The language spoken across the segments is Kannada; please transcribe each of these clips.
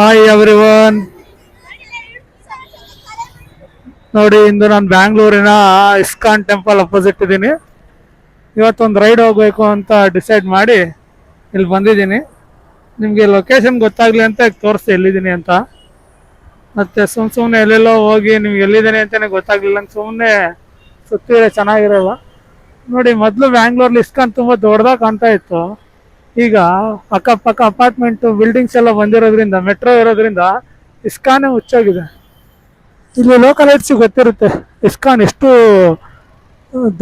ಹಾಯ್ ಎವ್ರಿವನ್ ನೋಡಿ, ಇಂದು ನಾನು ಬ್ಯಾಂಗ್ಳೂರಿನ ಇಸ್ಕಾನ್ ಟೆಂಪಲ್ ಅಪೋಸಿಟ್ ಇದ್ದೀನಿ ಇವತ್ತೊಂದು ರೈಡ್ ಹೋಗಬೇಕು ಅಂತ ಡಿಸೈಡ್ ಮಾಡಿ ಇಲ್ಲಿ ಬಂದಿದ್ದೀನಿ. ನಿಮಗೆ ಲೊಕೇಶನ್ ಗೊತ್ತಾಗಲಿ ಅಂತ ತೋರಿಸಿ ಎಲ್ಲಿದ್ದೀನಿ ಅಂತ. ಮತ್ತೆ ಸುಮ್ ಸುಮ್ಮನೆ ಎಲ್ಲೆಲ್ಲೋ ಹೋಗಿ ನಿಮ್ಗೆ ಎಲ್ಲಿದ್ದೀನಿ ಅಂತಾನೆ ಗೊತ್ತಾಗ್ಲಿಲ್ಲ. ಸುಮ್ಮನೆ ಸುತ್ತಿದ್ರೆ ಚೆನ್ನಾಗಿರಲ್ಲ. ನೋಡಿ, ಮೊದಲು ಬ್ಯಾಂಗ್ಳೂರ್ಲಿ ಇಸ್ಕಾನ್ ತುಂಬ ದೊಡ್ಡದಾಗ ಕಾಣ್ತಾ ಇತ್ತು. ಈಗ ಅಕ್ಕಪಕ್ಕ ಅಪಾರ್ಟ್ಮೆಂಟ್ ಬಿಲ್ಡಿಂಗ್ಸ್ ಎಲ್ಲ ಬಂದಿರೋದ್ರಿಂದ ಮೆಟ್ರೋ ಇರೋದ್ರಿಂದ ಇಸ್ಕಾನೇ ಹುಚ್ಚಾಗಿದೆ. ಇಲ್ಲಿ ಲೋಕಲ್ ಹೈಟ್ಸ್ ಗೊತ್ತಿರುತ್ತೆ. ಇಸ್ಕಾನ್ ಎಷ್ಟು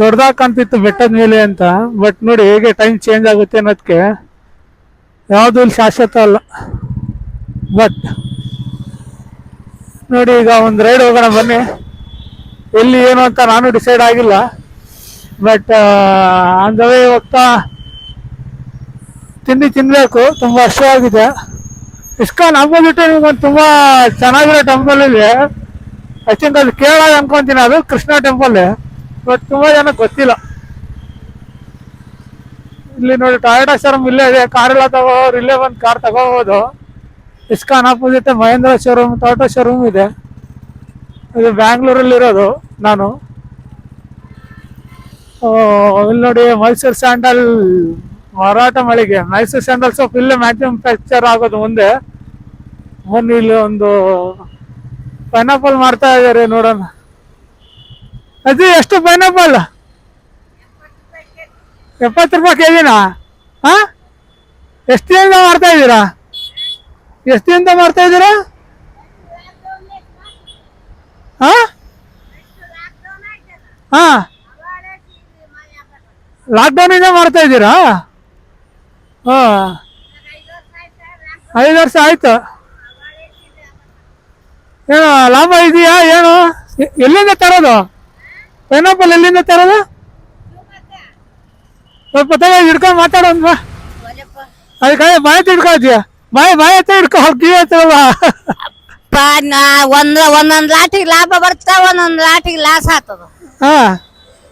ದೊಡ್ಡದಾಗ ಕಾಣ್ತಿತ್ತು ಬೆಟ್ಟದ ಮೇಲೆ ಅಂತ. ಬಟ್ ನೋಡಿ ಹೇಗೆ ಟೈಮ್ ಚೇಂಜ್ ಆಗುತ್ತೆ ಅನ್ನೋದಕ್ಕೆ ಯಾವುದು ಇಲ್ಲಿ ಶಾಶ್ವತ ಅಲ್ಲ. ಬಟ್ ನೋಡಿ ಈಗ ಒಂದು ರೈಡ್ ಹೋಗೋಣ ಬನ್ನಿ. ಎಲ್ಲಿ ಏನು ಅಂತ ನಾನು ಡಿಸೈಡ್ ಆಗಿಲ್ಲ. ಬಟ್ ಆನ್ ಹೋಗ್ತಾ ತಿಂಡಿ ತಿನ್ನಬೇಕು ತುಂಬಾ ಹಸಿವಾಗಿದೆ ಇಸ್ಕಾನ್ ಆಪೋಸಿಟ್ ನಿಮ್ಗೊಂದು ತುಂಬಾ ಚೆನ್ನಾಗಿರೋ ಟೆಂಪಲ್ ಇದೆ. ಐ ಥಿಂಕ್ ಅದು ಕೇರಳ ಅನ್ಕೊಂತೀನಿ ಅದು, ಕೃಷ್ಣ ಟೆಂಪಲ್ ಬಟ್ ತುಂಬಾ ಜನ ಗೊತ್ತಿಲ್ಲ. ಇಲ್ಲಿ ನೋಡಿ ಟಾಯೋಟಾ ಶೋರೂಮ್ ಇಲ್ಲೇ ಇದೆ. ಕಾರ್ ಎಲ್ಲ ತಗೋರು ಇಲ್ಲೇ ಬಂದು ಕಾರ್ ತಗೋಬಹುದು ISKCON opposite Mahindra showroom Tata showroom ಇದೆ. ಇದು ಬ್ಯಾಂಗ್ಳೂರಲ್ಲಿ ಇರೋದು ನಾನು. ಇಲ್ಲಿ ನೋಡಿ ಮೈಸೂರು ಸ್ಯಾಂಡಲ್ ಮಾರಾಟ ಮಳಿಗೆ. ಮೈಸೂರು ಸ್ಯಾಂಡಲ್ ಸೋಪ್ ಇಲ್ಲೇ ಮ್ಯಾನುಫ್ಯಾಕ್ಚರ್ ಆಗೋದು ಮುಂದೆ. ಮೊನ್ನೆ ಇಲ್ಲಿ ಒಂದು ಪೈನಾಪಲ್ ಮಾಡ್ತಾ ಇದಾರೆ ನೋಡೋಣ. ಅದು ಎಷ್ಟು ಪೈನಾಪಲ್ ಎಪ್ಪತ್ತು ರೂಪಾಯಿ ಕೆಜಿನಾ ಹಾ? ಎಷ್ಟು ದಿನದ ಮಾಡ್ತಾ ಇದ್ದೀರಾ? ಎಷ್ಟು ದಿನದ ಮಾಡ್ತಾ ಇದ್ದೀರಾ? ಹಾ? ಹಾ? ಲಾಕ್ಡೌನ್ ಇಂದ ಮಾಡ್ತಾ ಇದ್ದೀರಾ? ಹಾ. ಐದು ವರ್ಷ ಆಯ್ತು. ಏನು ಲಾಭ ಇದೆಯಾ ಏನು? ಎಲ್ಲಿಂದ ತರೋದು? ಪೈನಾಪಲ್ ಎಲ್ಲಿಂದ ತರೋದು? ಸ್ವಲ್ಪ ತಗ ಹಿಡ್ಕೊಂಡು ಮಾತಾಡೋದ್ ಬಾ. ಅದಕ್ಕೆ ಬಾಯಿ ತಿಡ್ಕೊಳ್ತೀಯ ಬಾಯಿ ಬಾಯಿ ಹತ್ರ ಹಿಡ್ಕೊ ಕಿವಿ ಹತ್ರಲ್ಲ ಪಾ ನಾ ಒಂದ್ ಒಂದೊಂದ್ ಲಾಟಿಗೆ ಲಾಭ ಬರ್ತಾ ಒಂದೊಂದ್ ಲಾಟಿಗೆ ಲಾಸ್ ಆಗ್ತದ. ಹ.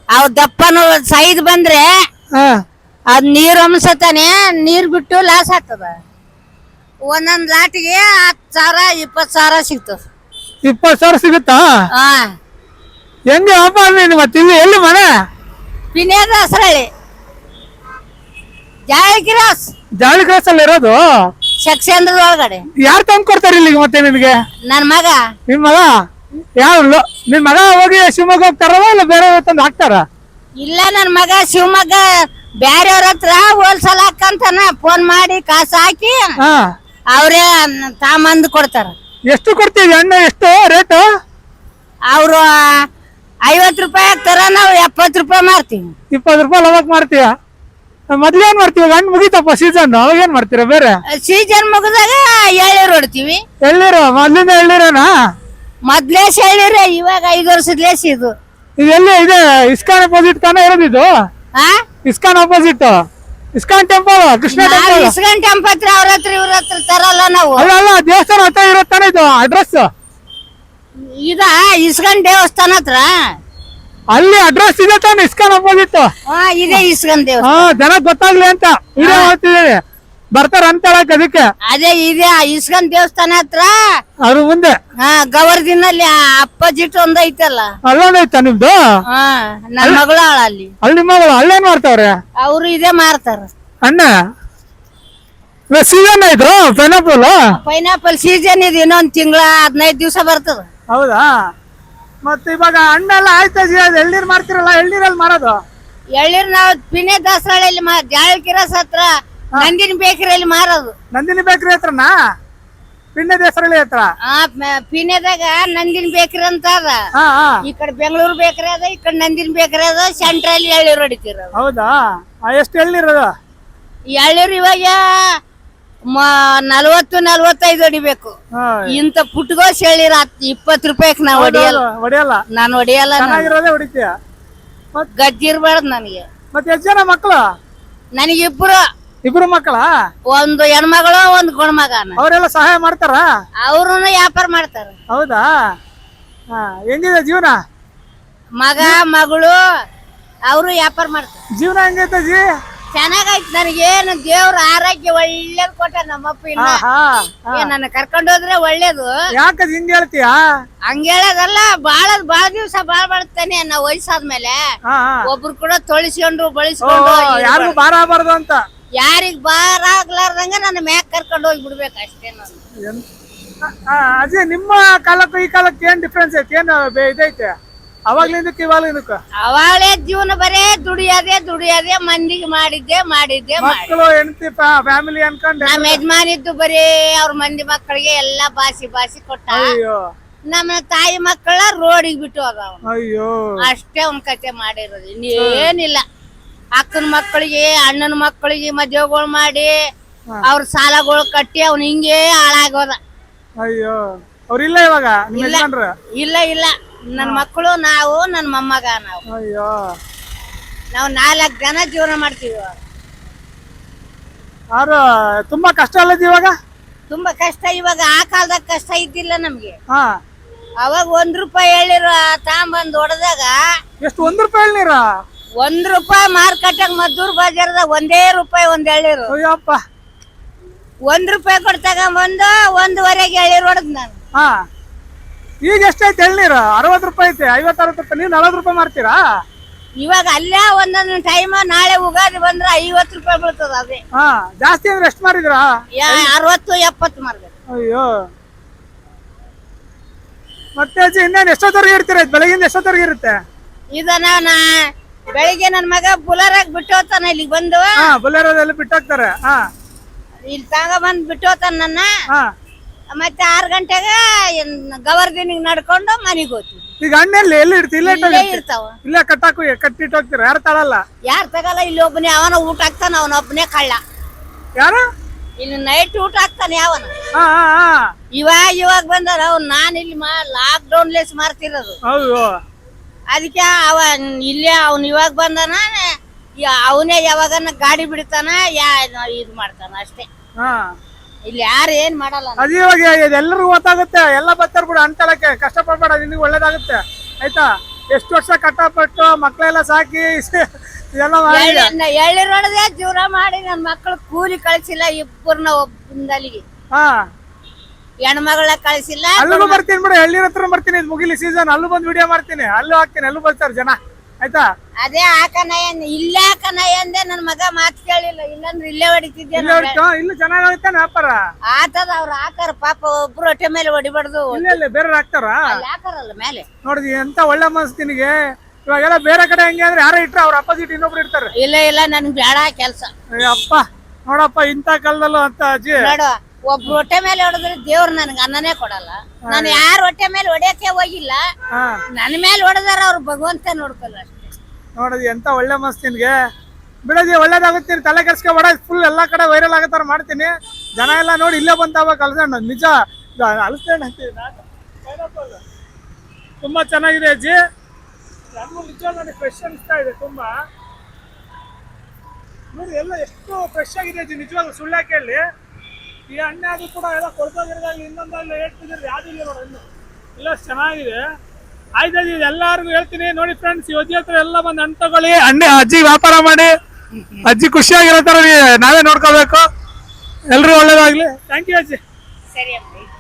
ಅವ್ ದಪ್ಪನು ಸೈಜ್ ಬಂದ್ರೆ ಹಾ. ಅದ್ ನೀರ್ ಅಮ್ಸತಾನೆ ನೀರ್ ಬಿಟ್ಟು ಲಾಸ್ ಆಗ್ತದ. ಒಂದೊಂದ್ ಲಾಟಿಗೆ ಹತ್ತು ಸಾವಿರ ಇಪ್ಪತ್ತು ಸಾವಿರ ಸಿಗ್ತದ. ಇಪ್ಪತ್ತು ಸಾವಿರ ಸಿಗುತ್ತಾ? ಹಾ. ಹೆಂಗೆ ಹಬ್ಬ ನೀನು ಮತ್ತೆ ಇಲ್ಲಿ ಎಲ್ಲಿ ಮನೆ? ಪಿನೇದ ಹಸ್ರಳ್ಳಿ. ಜಾಳಕಿರಾಸ್ ಜಾಳಿ ಕ್ರಾಸಲ್ಲಿ ಇರೋದು? ಸೆಕ್ಷನ್ದ ಒಳಗಡೆ. ಯಾರು ತಂದು ಕೊಡ್ತಾರೆ ಇಲ್ಲಿಗೆ ಮತ್ತೆ ನಿಮಗೆ? ನನ್ ಮಗ. ನಿನ್ ಮಗ? ಯಾವ ನಿನ್ ಮಗ ಹೋಗಿ ಶಿವಮೊಗ್ಗ ಹೋಗ್ತಾರ ಇಲ್ಲ ಬೇರೆ ತಂದು ಹಾಕ್ತಾರ? ಇಲ್ಲ ನನ್ ಮಗ ಶಿವಮೊಗ್ಗ ಬ್ಯಾರೆಯವ್ರ ಹತ್ರ ಹೋಲ್ಸಲ್ ಹಾಕಂತಾನ ಫೋನ್ ಮಾಡಿ ಕಾಸು ಹಾಕಿ ಹಾ. ಅವರೇ ತಾಮಂದ್ ಕೊಡ್ತಾರ. ಎಷ್ಟು ಕೊಡ್ತೀವಿ ಅಣ್ಣ ಎಷ್ಟು ರೇಟ್? ಅವರು ಐವತ್ತು ರೂಪಾಯಿ ಹಾಕ್ತಾರ ನಾವು ಎಪ್ಪತ್ ರೂಪಾಯಿ ಮಾರ್ತೀವಿ. ಇಪ್ಪತ್ತು ರೂಪಾಯಿ ಲವಕ್ ಮಾಡ್ತೀಯ ಮೊದ್ಲು ಏನ್ ಮಾಡ್ತೀವಿ? ಹಣ್ಣು ಮುಗಿತಪ್ಪ ಸೀಸನ್ ಅವಾಗ ಏನ್ ಮಾಡ್ತೀರಾ ಬೇರೆ? ಸೀಸನ್ ಮುಗಿದಾಗ ಎಳ್ಳೀರು ಹೊಡ್ತೀವಿ. ಎಳ್ನೀರು ಮೊದ್ಲಿಂದ ಎಳ್ನೀರೇನಾ ಮೊದ್ಲೇಸ್ ಎಳ್ಳೀರ ಇವಾಗ ಐದು ವರ್ಷದ ಲೇಸ್ ಇದು ಇದೆಲ್ಲ ಇದೆ ಇಸ್ಕಾನ್ ಅಪೋಸಿಟ್ ತಾನೇ ಇರೋದು ಇದು? ಆ ISKCON opposite ISKCON temple Krishna ನಾವು ಟೆಂಪಲ್ ಹತ್ರ ಅವ್ರ ಹತ್ರ ಇವ್ರ ಹತ್ರ ತರಲ್ಲ ನಾವು. ಅಲ್ಲ ಅಲ್ಲ ದೇವಸ್ಥಾನ ಹತ್ರ ಇರುತ್ತಾನೆ ಇದು ಅಡ್ರೆಸ್ ಇದ ಇಸ್ಕಾನ್ ದೇವಸ್ಥಾನ ಹತ್ರ? ಅಲ್ಲಿ ಅಡ್ರೆಸ್ ಇದೆ ತಾನೆ ಇಸ್ಕಾನ್ ಅಪೋಸಿಟ್ ಹಾ ಇದೆ ಇಸ್ಕಾನ್ ದೇವಸ್ಥಾನ. ಹಾ ಜನ ಗೊತ್ತಾಗ್ಲಿ ಅಂತ. ವಿಡಿಯೋ ಮಾಡ್ತಿದ್ದೀನಿ. ಬರ್ತಾರ ಅಂತ ಹೇಳಕ್ ಅದಕ್ಕೆ. ಅದೇ ಇದೆ ಇಸ್ಕನ್ ದೇವಸ್ಥಾನ ಹತ್ರ. ಅದ್ರ ಮುಂದೆ. ಹಾ ಗವರ್ದಿನಲ್ಲಿ ಅಪ್ಪಜಿಟ್ ಒಂದ್ ಐತಲ್ಲ. ಅಲ್ಲೊಂದೈತ ನಿಮ್ದು? ಹಾ ನನ್ ಮಗಳ ಅಲ್ಲಿ. ಅಲ್ಲಿ ಮಗಳು ಅಲ್ಲೇನ್ ಮಾಡ್ತಾವ್ರೆ? ಅವ್ರು ಇದೇ ಮಾರ್ತಾರ. ಅಣ್ಣ. ಸೀಸನ್ ಆಯ್ತು ಪೈನಾಪಲ್ ಪೈನಾಪಲ್ ಸೀಸನ್ ಇದೆ ಇನ್ನೊಂದ್ ತಿಂಗಳ ಹದಿನೈದು ದಿವಸ ಬರ್ತದ. ಹೌದಾ? ಮತ್ತೆ ಇವಾಗ ಹಣ್ಣೆಲ್ಲ ಆಯ್ತಾ ಎಳ್ನೀರ್ ಮಾಡ್ತಿರಲ್ಲ ಎಳ್ನೀರಲ್ಲಿ ಮಾರೋದು? ಎಳ್ನೀರ್ ನಾವು ಪಿನೆ ದಾಸರಳ್ಳಿ ಜಾಳಕಿರಸ್ ಹತ್ರ ನಂದಿನಿ ಬೇಕರಿಯಲ್ಲಿ ಮಾರೋದು. ನಂದಿನಿ ಬೇಕರಿ ಹತ್ರನಾ? ದೇಸರಳ್ಳಿ ಹತ್ರ? ಆ ನಂದಿನಿ ಬೇಕರಿ ಅಂತ ಅದ. ಹಾ ಹಾ. ಈ ಕಡೆ ಬೆಂಗಳೂರು ಬೇಕರಿ ಅದ ಈ ಕಡೆ ನಂದಿನಿ ಬೇಕರಿ ಅದ ಸೆಂಟ್ರಲ್ ಎಳ್ಳೀರು ಹೊಡಿತೀರ ಹೌದಾ? ಆ, ಎಷ್ಟು ಎಳ್ನೀರ್ ಎಳ್ಳೂರು ಇವಾಗ ಮ- ನಲ್ವತ್ತು ನಲ್ವತ್ತೈದು ಹೊಡಿಬೇಕು. ಹಾ, ಇಂತ ಪುಟ್ಗೋಸ್ ಹೇಳಿರ ಇಪ್ಪತ್ ಇಪ್ಪತ್ತು ರೂಪಾಯಿಗೆ ನಾವು ಹೊಡಿಯಲ್ಲ ಹೌದು, ಹೊಡಿಯಲ್ಲ. ನಾನು ಹೊಡಿಯಲ್ಲ ನಾನು. ಚೆನ್ನಾಗಿರೋದೇ ಹೊಡಿತೀಯ? ಗಜ್ಜಿರ್ಬಾರ್ದು ನನಗೆ. ಮತ್ತೆ ಎಷ್ಟು ಜನ ಮಕ್ಕಳು ನನಗಿಬ್ರು. ಇಬ್ರು ಮಕ್ಕಳ? ಒಂದು ಹೆಣ್ಮಗಳು ಒಂದು ಗಂಡ್ಮಗನ. ಅವರೆಲ್ಲ ಸಹಾಯ ಮಾಡ್ತಾರ? ಅವ್ರು ವ್ಯಾಪಾರ ಮಾಡ್ತಾರ. ಹೌದಾ? ಹಾ ಹೆಂಗಿದೆ ಜೀವನ? ಮಗ ಮಗಳು ಅವರು ವ್ಯಾಪಾರ ಮಾಡ್ತಾರೆ. ಜೀವನ ಹೆಂಗೈತೆ ಜಿ? ಚೆನ್ನಾಗೈತ್ ನನಗೇನು ದೇವ್ರ ಆರೋಗ್ಯ ಒಳ್ಳೇದ್ ಕೊಟ್ಟ ನಮ್ಮಪ್ಪ ಇನ್ನ. ಹಾ. ನನ್ನ ಕರ್ಕೊಂಡು ಹೋದ್ರೆ ಒಳ್ಳೇದು. ಯಾಕೆ ಹಿಂಗ್ ಹೇಳ್ತೀಯಾ? ಹಂಗ ಹೇಳೋದಲ್ಲ ಬಾಳ ಬಾಳ ದಿವ್ಸ ಬಾಳ ಬಾಳ್ತಾನೆ ನಾ ವಯಸ್ಸಾದ್ಮೇಲೆ ಹಾ ಒಬ್ರು ಕೂಡ ತೊಳಿಸ್ಕೊಂಡ್ರು ಬಳಸ್ಕೊಂಡು ಯಾರು ಬಾರ ಆಗಬಾರ್ದು ಅಂತ. ಯಾರಿಗ್ ಬಾರ ಆಗ್ಲಾರ್ದಂಗ ನನ್ನ ಮ್ಯಾಕ್ ಕರ್ಕೊಂಡು ಹೋಗಿ ಬಿಡ್ಬೇಕು ಅಷ್ಟೇ ನಾನು ಆ, ಅಜಯ್ ನಿಮ್ಮ ಕಾಲಕ್ಕೂ ಈ ಕಾಲಕ್ಕೆ ಏನ್ ಡಿಫ್ರೆನ್ಸ್ ಐತಿ? ಏನ್ ಬೆ- ಇದೈತೆ? ಅವಾಗ್ಲಿಂದಕ್ಕೆ ಇವಾಗ್ಲಿಂದಕ್ಕೆ ಅವಾಗಲೇ ಜೀವನ ಬರೇ ದುಡಿಯೋದೇ ದುಡಿಯೋದೇ ಮಂದಿಗೆ ಮಾಡಿದ್ದೆ ಮಾಡಿದ್ದೆ ಮಾಡಿ. ಮಕ್ಕಳು ಹೆಂಡತಿ ಫ್ಯಾಮಿಲಿ ಅನ್ಕೊಂಡೆ ನಮ್ಮ ಯಜಮಾನಿದ್ದು ಬರೀ ಅವ್ರ ಮಂದಿ ಮಕ್ಕಳಿಗೆ ಎಲ್ಲಾ ಬಾಸಿ ಬಾಸಿ ಕೊಟ್ಟ. ಅಯ್ಯೋ. ನಮ್ಮ ತಾಯಿ ಮಕ್ಕಳ ರೋಡಿಗೆ ಬಿಟ್ಟು ಅದಾವ ಅಯ್ಯೋ. ಅಷ್ಟೇ ಒಂದ್ ಕತೆ ಮಾಡಿರೋದು. ಇನ್ನೇನಿಲ್ಲ. ಅಕ್ಕನ ಮಕ್ಕಳಿಗೆ ಅಣ್ಣನ ಮಕ್ಕಳಿಗೆ ಮದುವೆಗಳು ಮಾಡಿ ಅವ್ರ ಸಾಲಗಳು ಕಟ್ಟಿ ಅವ್ನ ಹಿಂಗೆ ಹಾಳಾಗೋದ ಅಯ್ಯೋ ಅವ್ರಿಲ್ಲ ಇವಾಗ ಇಲ್ಲ. ಯಜಮಾನ್ರು ಇಲ್ಲ ಇಲ್ಲ. ನನ್ನ ಮಕ್ಕಳು ನಾವು ನನ್ ಮೊಮ್ಮಗ ನಾವು. ಅಯ್ಯೋ. ನಾವು ನಾಲ್ಕು ಜನ ಜೀವನ ಮಾಡ್ತೀವಿ ಇವಾಗ. ತುಂಬಾ ಕಷ್ಟ ಅಲ್ಲದ ಇವಾಗ? ತುಂಬಾ ಕಷ್ಟ ಇವಾಗ ಆ ಕಾಲದಾಗ ಕಷ್ಟ ಇದ್ದಿಲ್ಲ ನಮ್ಗೆ. ಹಾ. ಅವಾಗ ಒಂದ್ ರೂಪಾಯಿ ಹೇಳಿರೋ ತಾಂಬಂದ್ ಹೊಡೆದಾಗ ಎಷ್ಟು ಒಂದ್ ರೂಪಾಯಿ ನೀರ ಒಂದ್ ರೂಪಾಯಿ ಮಾರ್ಕೆಟಾಗ ಮದ್ದೂರ್ ಬಜಾರ್ದಾಗ ಒಂದೇ ರೂಪಾಯಿ ಒಂದ್ ಎಳ್ಳಿರು ಅಯ್ಯಪ್ಪ. ಒಂದ್ ರೂಪಾಯಿ ಕೊಡ್ತಾಗ ಬಂದು ಒಂದೂವರೆಗೆ ಎಳ್ಳಿರು ಹೊಡೆದ್ ನಾನು. ಹಾ. ಈಗ ಎಷ್ಟೈತೆ ಎಳ್ನೀರು? ಅರವತ್ ರೂಪಾಯಿ ಐತೆ ಐವತ್ ಅರವತ್ತು ರೂಪಾಯಿ ನೀವು ನಲವತ್ತು ರೂಪಾಯಿ ಮಾರ್ತೀರಾ? ಇವಾಗ ಅಲ್ಲೇ ಒಂದೊಂದು ಟೈಮ್ ನಾಳೆ ಉಗಾದಿ ಬಂದ್ರೆ ಐವತ್ತು ರೂಪಾಯಿ ಬೀಳ್ತದ ಅದೇ. ಹಾ ಜಾಸ್ತಿ ಅಂದ್ರೆ ಎಷ್ಟು ಮಾರಿದ್ರಾ? ಯಾ- ಅರವತ್ತು ಎಪ್ಪತ್ತು ಮಾರ್ಬೇಕು. ಅಯ್ಯೋ. ಮತ್ತೆ ಅಜ್ಜಿ ಇನ್ನೇನು ಎಷ್ಟೊತ್ತವರೆಗೆ ಇರ್ತೀರ ಬೆಳಗಿಂದ ಎಷ್ಟೊತ್ತವರೆಗೆ ಇರುತ್ತೆ? ಇದನ್ನ ನಾ ಬೆಳಿಗ್ಗೆ ನನ್ನ ಮಗ ಬುಲರಾಗ್ ಬಿಟ್ಟು ಹೋಗ್ತಾನ ಇಲ್ಲಿಗೆ ಬಂದು. ಹಾ ಬೊಲೆರೋದಲ್ಲಿ ಬಿಟ್ಟೋಗ್ತಾರೆ. ಹಾ. ಇಲ್ಲಿ ತಗ ಬಂದ್ ಬಿಟ್ಟು ಹೋಗ್ತಾನ ನನ್ನ. ಹಾ. ಮತ್ತೆ ಆರು ಗಂಟೆಗೆ ಗವರ್ದಿನಿಗೆ ನಡ್ಕೊಂಡು ಮನೆಗೆ ಹೋಗ್ತೀವಿ ಈಗ ಹಣ್ಣೆಲ್ಲಿ ಎಲ್ಲಿ ಇಡ್ತಿ? ಇಲ್ಲೇ ಇಲ್ಲೇ ಇರ್ತಾವ. ಇಲ್ಲ ಕಟ್ಟಾಕು ಕಟ್ಟಿಟ್ಟು ಹೋಗ್ತೀರ? ಯಾರು ತಳಲ್ಲ? ಯಾರು ತಗಲ್ಲ ಇಲ್ಲಿ ಒಬ್ಬನೇ ಅವನ ಊಟ ಹಾಕ್ತಾನ ಅವನ ಒಬ್ಬನೇ ಕಳ್ಳ. ಯಾರು? ಇಲ್ಲಿ ನೈಟ್ ಊಟ ಹಾಕ್ತಾನೆ ಯಾವನ. ಹಾ ಹಾ ಹಾ. ಇವಾಗ ಇವಾಗ ಬಂದಾರ ಅವ್ನು ನಾನು ಇಲ್ಲಿ ಮಾ ಲಾಕ್ ಡೌನ್ ಲೆಸ್ ಮಾಡ್ತಿರೋದು. ಹೌದು. ಅದಕ್ಕೆ ಅವ ಇಲ್ಲೇ ಅವ್ನು ಇವಾಗ ಬಂದಾನ ಅವನೇ ಯಾವಾಗನ ಗಾಡಿ ಬಿಡ್ತಾನ ಯಾ ಇದು ಮಾಡ್ತಾನ ಅಷ್ಟೇ. ಹಾ. ಇಲ್ಲಿ ಯಾರು ಏನ್ ಮಾಡಲ್ಲ. ಎಲ್ಲರೂ ಇವಾಗ ಗೊತ್ತಾಗುತ್ತೆ ಎಲ್ಲ ಬರ್ತಾರ ಬಿಡು ಅಂತಳಕ್ಕೆ ಕಷ್ಟ ಪಡ್ಬೇಡ ನಿನಗೆ ಒಳ್ಳೇದಾಗುತ್ತೆ ಆಯ್ತಾ? ಎಷ್ಟು ವರ್ಷ ಕಷ್ಟಪಟ್ಟು ಮಕ್ಕಳೆಲ್ಲ ಸಾಕಿ ಇದೆಲ್ಲ ಮಾಡಿ ಎಳ್ಳಿರ್ ಹೊಡೆದೇ ಜೀವನ ಮಾಡಿ ನನ್ನ ಮಕ್ಕಳು ಕೂಲಿ ಕಳಿಸಿಲ್ಲ ಇಬ್ಬರನ್ನ ಒಬ್ಬಂದಲ್ಲಿಗೆ. ಹಾ. ಹೆಣ್ಮಗಳ ಕಳಿಸಿಲ್ಲ. ಅಲ್ಲೂ ಬರ್ತೀನಿ ಬಿಡು ಎಳ್ನೀರ್ ಹತ್ರ ಬರ್ತೀನಿ ಇದು ಮುಗಿಲಿ ಸೀಸನ್ ಅಲ್ಲೂ ಬಂದು ವಿಡಿಯೋ ಮಾಡ್ತೀನಿ ಅಲ್ಲೂ ಹಾಕ್ತೀನಿ ಅಲ್ಲೂ ಬರ್ತಾರೆ ಜನ. ಆಯ್ತಾ? ಅದೇ ಹಾಕನ ಇಲ್ಲೇ ಹಾಕನ ಎಂದೆ ನನ್ ಮಗ ಮಾತು ಕೇಳಿಲ್ಲ. ಇಲ್ಲಂದ್ರೆ ಇಲ್ಲೇ ಹೊಡಿತಿದ್ದೆ ಇಲ್ಲ ಹೊಡಿತು? ಇಲ್ಲಿ ಚೆನ್ನಾಗಾಗುತ್ತೆ ವ್ಯಾಪಾರ ಆತದ ಅವ್ರು ಹಾಕಾರ ಪಾಪ ಒಬ್ರು ಹೊಟ್ಟೆ ಮೇಲೆ ಹೊಡಿಬಾರ್ದು. ಇಲ್ಲಿ ಅಲ್ಲಿ ಬೇರೆ ಹಾಕ್ತಾರ? ಅಲ್ಲಿ ಹಾಕಾರಲ್ಲ ಮೇಲೆ. ನೋಡಿದ್ವಿ ಎಂತ ಒಳ್ಳೆ ಮನಸ್ಸು ನಿನಗೆ. ಇವಾಗೆಲ್ಲ ಬೇರೆ ಕಡೆ ಹೆಂಗೆ ಅಂದ್ರೆ ಯಾರೋ ಇಟ್ರೆ ಅವ್ರ ಅಪೋಸಿಟ್ ಇನ್ನೊಬ್ರು ಇರ್ತಾರೆ. ಇಲ್ಲ ಇಲ್ಲ ನನ್ಗೆ ಬೇಡ ಕೆಲಸ. ಅಪ್ಪ ನೋಡಪ್ಪ ಇಂಥ ಕಾಲದಲ್ಲೂ ಅಂತ ಅಜ್ಜಿ. ನೋಡು ಒಬ್ರು ಹೊಟ್ಟೆ ಮೇಲೆ ಹೊಡೆದ್ರೆ ದೇವ್ರು ನನ್ಗೆ ಅನ್ನನೇ ಕೊಡಲ್ಲ. ನಾನು ಯಾರ ಹೊಟ್ಟೆ ಮೇಲೆ ಹೊಡೆಯಕ್ಕೆ ಹೋಗಿಲ್ಲ. ಹಾ. ನನ್ನ ಮೇಲೆ ಹೊಡೆದಾರ ಅವ್ರು ಭಗವಂತ ನೋಡ್ಕೊಲ್ಲ ಅಷ್ಟೇ. ಎಂತ ಒಳ್ಳೆ ಮಸ್ತ್ ನಿನ್ಗೆ. ಬಿಡೋದಿ ಒಳ್ಳೇದಾಗುತ್ತೆ ತಲೆ ತಲೆ ಕೆಡ್ಸ್ಕೊಬೇಡ ಫುಲ್ ಎಲ್ಲಾ ಕಡೆ ವೈರಲ್ ಆಗತ್ತಾರ ಮಾಡ್ತೀನಿ. ಜನ ಎಲ್ಲ ನೋಡಿ ಇಲ್ಲೇ ಬಂತಾವ ಕಲ್ಸಣ್ಣ ನಿಜ. ನಾನು. Pineapple. ತುಂಬಾ ಚೆನ್ನಾಗಿದೆ ಅಜ್ಜಿ. ನನಗೂ ನಿಜ ನನಗೆ ಫ್ರೆಶ್ ಅನಿಸ್ತಾ ಇದೆ ತುಂಬಾ. ನೋಡಿ ಎಲ್ಲ ಎಷ್ಟು ಫ್ರೆಶ್ ಆಗಿದೆ ಅಜ್ಜಿ ನಿಜವಾಗ್ಲೂ ಸುಳ್ಳು ಕೇಳಿ. ಈ ಹಣ್ಣೆ ಅದು ಕೂಡ ಎಲ್ಲ ಕೊಳ್ತೋಗಿರೋದಾಗಲಿ ಇನ್ನೊಂದಲ್ಲಿ ಹೇಳ್ತಿದ್ರೆ ಯಾವ್ದು ಇಲ್ಲ ನೋಡಿ ಹಣ್ಣು ಇಲ್ಲ ಚೆನ್ನಾಗಿದೆ. ಆಯ್ತು ಅಜ್ಜಿ ಎಲ್ಲಾರ್ಗು ಹೇಳ್ತೀನಿ. ನೋಡಿ ಫ್ರೆಂಡ್ಸ್ ಇವತ್ತಿ ಹತ್ರ ಎಲ್ಲ ಬಂದು ಹಣ್ಣು ತಗೊಳ್ಳಿ. ಹಣ್ಣೆ ಅಜ್ಜಿ ವ್ಯಾಪಾರ ಮಾಡಿ. ಅಜ್ಜಿ ಖುಷಿಯಾಗಿರೋ ತರ ನಾವೇ ನೋಡ್ಕೋಬೇಕು. ಎಲ್ರು ಒಳ್ಳೇದಾಗ್ಲಿ. ಥ್ಯಾಂಕ್ ಯು ಅಜ್ಜಿ. ಸರಿ